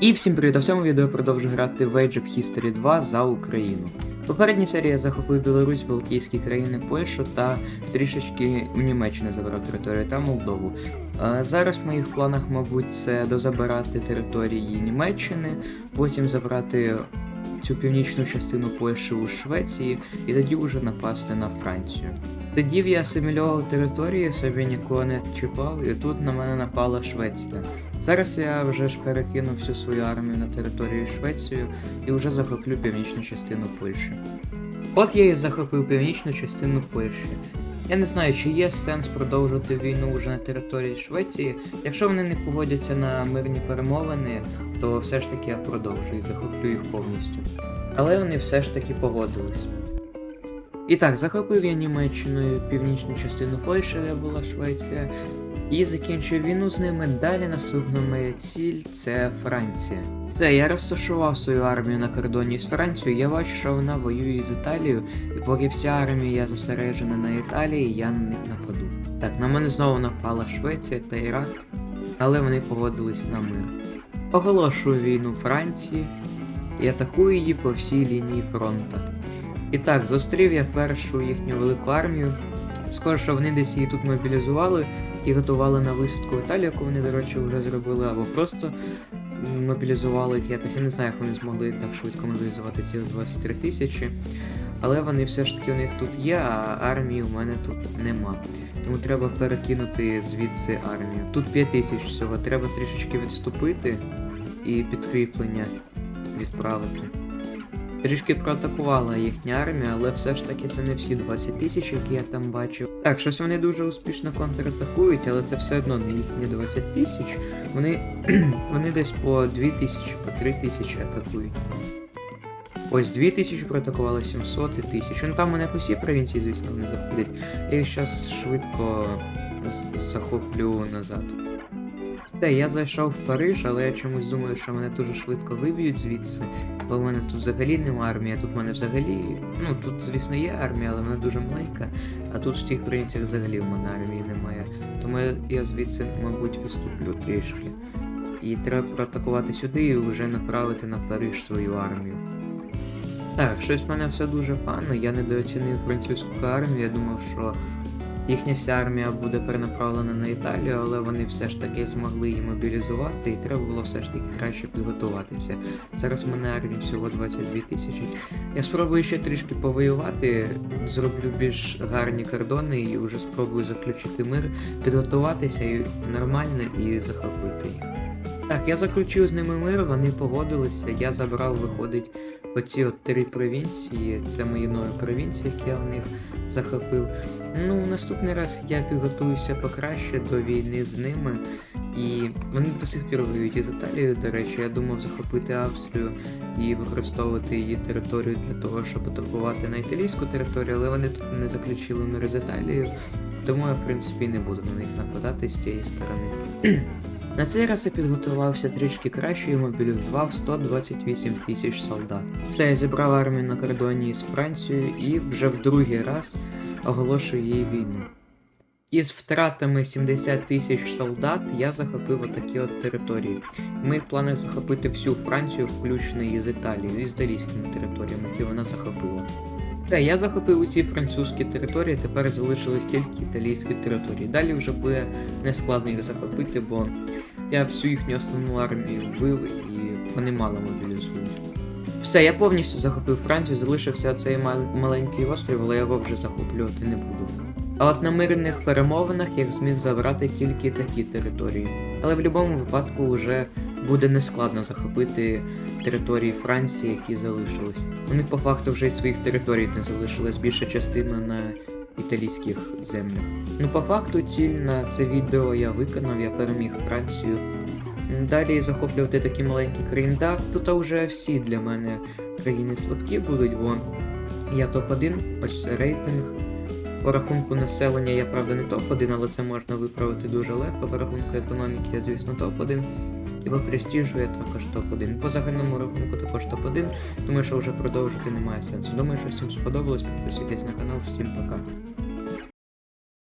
І всім привіт! А в цьому відео я продовжу грати в Age of History 2 за Україну. В попередній серії я захопив Білорусь, Балтійські країни, Польщу та трішечки у Німеччини забрав територію та Молдову. А зараз в моїх планах, мабуть, це дозабирати території Німеччини, потім забрати цю північну частину Польщі у Швеції і тоді вже напасти на Францію. Тоді я асимільовував території, собі нікого не чіпав, і тут на мене напала Швеція. Зараз я вже ж перекину всю свою армію на територію Швецію і вже захоплю північну частину Польщі. От я і захопив північну частину Польщі. Я не знаю, чи є сенс продовжувати війну вже на території Швеції. Якщо вони не погодяться на мирні перемовини, то все ж таки я продовжу і захоплю їх повністю. Але вони все ж таки погодились. І так, захопив я Німеччиною північну частину Польщі, де була Швеція, і закінчив війну з ними. Далі наступна моя ціль це Франція. Все, я розташував свою армію на кордоні з Францією. Я бачу, що вона воює з Італією, і поки вся армія зосереджена на Італії, я на них нападу. Так, на мене знову напала Швеція та Ірак, але вони погодились на мир. Оголошую війну Франції і атакую її по всій лінії фронту. І так, зустрів я першу їхню велику армію. Скоро що вони десь її тут мобілізували і готували на висадку в Італію, яку вони, до речі, вже зробили, або просто мобілізували їх якось. Я не знаю, як вони змогли так швидко мобілізувати цих 23 тисячі. Але вони все ж таки у них тут є, а армії у мене тут нема. Тому треба перекинути звідси армію. Тут 5 тисяч всього, треба трішечки відступити і підкріплення відправити. Трішки проатакувала їхня армія, але все ж таки це не всі 20 тисяч, які я там бачив. Так, щось вони дуже успішно контратакують, але це все одно не їхні 20 тисяч. Вони, вони десь по 2 тисячі, по 3 тисячі атакують. Ось 2 тисячі проатакували, 700 і 1000. Ну там мене по всій провінції, звісно, вони заходять. Я їх зараз швидко захоплю назад. Те, я зайшов в Париж, але я чомусь думаю, що мене дуже швидко виб'ють звідси, бо в мене тут взагалі нема армії, тут в мене взагалі. Ну тут, звісно, є армія, але вона дуже маленька, а тут в цих провінціях взагалі в мене армії немає. Тому я, звідси, мабуть, відступлю трішки. І треба проатакувати сюди і вже направити на Париж свою армію. Так, щось в мене все дуже погано, я недооцінив французьку армію, я думав, що їхня вся армія буде перенаправлена на Італію, але вони все ж таки змогли її мобілізувати, і треба було все ж таки краще підготуватися. Зараз у мене армії всього 22 тисячі. Я спробую ще трішки повоювати, зроблю більш гарні кордони і вже спробую заключити мир, підготуватися і нормально і захопити їх. Так, я заключив з ними мир, вони погодилися, я забрав, виходить, оці от три провінції, це мої нові провінції, які я в них захопив. Ну, наступний раз я підготуюся покраще до війни з ними. І вони до сих пір воюють із Італією, до речі, я думав захопити Австрію і використовувати її територію для того, щоб атакувати на італійську територію, але вони тут не заключили мир з Італією, тому я, в принципі, не буду на них нападати з тієї сторони. На цей раз я підготувався трішки краще і мобілізував 128 тисяч солдат. Все, я зібрав армію на кордоні з Францією і вже в другий раз оголошую їй війну. Із втратами 70 тисяч солдат я захопив отакі от території. В моїх планах захопити всю Францію, включно із Італією, і з італійськими територіями, які вона захопила. Та я захопив усі французькі території, тепер залишились тільки італійські території. Далі вже буде нескладно їх захопити, бо я всю їхню основну армію вбив і вони мало мобілізують. Все, я повністю захопив Францію, залишився цей мал- маленький острів, але його вже захоплювати не буду. А от на мирних перемовинах я зміг забрати тільки такі території. Але в будь-якому випадку вже буде нескладно захопити території Франції, які залишились. У них по факту вже й своїх територій не залишилась більша частина на італійських землях. Ну, по факту, ціль на це відео я виконав, я переміг Францію. Далі захоплювати такі маленькі країни. Так, тут вже всі для мене країни слабкі будуть, бо я топ-1, ось рейтинг. По рахунку населення я правда не топ-1, але це можна виправити дуже легко. По рахунку економіки я, звісно, топ-1. І по також топ-1. По загальному рахунку також топ-1. Думаю, що вже продовжити немає сенсу. Думаю, що всім сподобалось. Підписуйтесь на канал. Всім пока.